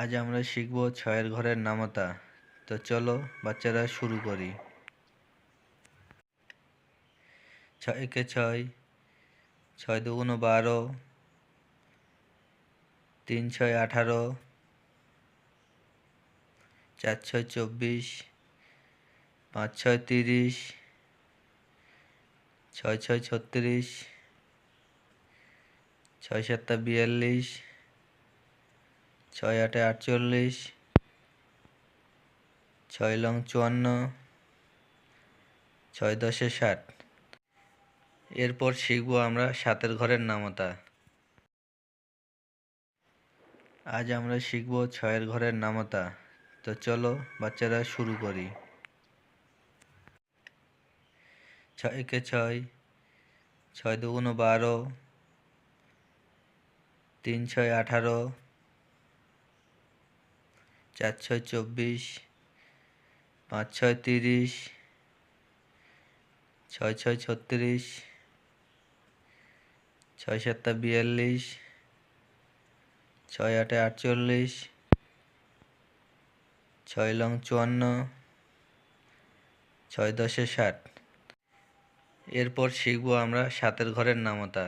আজ আমরা শিখব ছয়ের ঘরের নামতা। তো চলো বাচ্চারা শুরু করি। ছয়কে ছয় ছয় দুগুণ বারো, তিন ছয় আঠারো, চার ছয় চব্বিশ, পাঁচ ছয় তিরিশ, ছয় ছয় ছত্রিশ, ছয় সাতটা বিয়াল্লিশ ছয় আটে আটচল্লিশ, ছয় লং চুয়ান্ন, ছয় দশে ষাট। এরপর শিখব আমরা সাতের ঘরের নামতা। আজ আমরা শিখব ছয়ের ঘরের নামতা। তো চলো বাচ্চারা শুরু করি। ছয়কে ছয় ছয় দুগুণ বারো, তিন ছয় আঠারো চার ছয় চব্বিশ, পাঁচ ছয় তিরিশ, ছয় ছয় ছত্রিশ, ছয় সাতটা বিয়াল্লিশ, ছয় আটে আটচল্লিশ, ছয় লং চুয়ান্ন, ছয় দশে ষাট। এরপর শিখব আমরা সাতের ঘরের নামতা।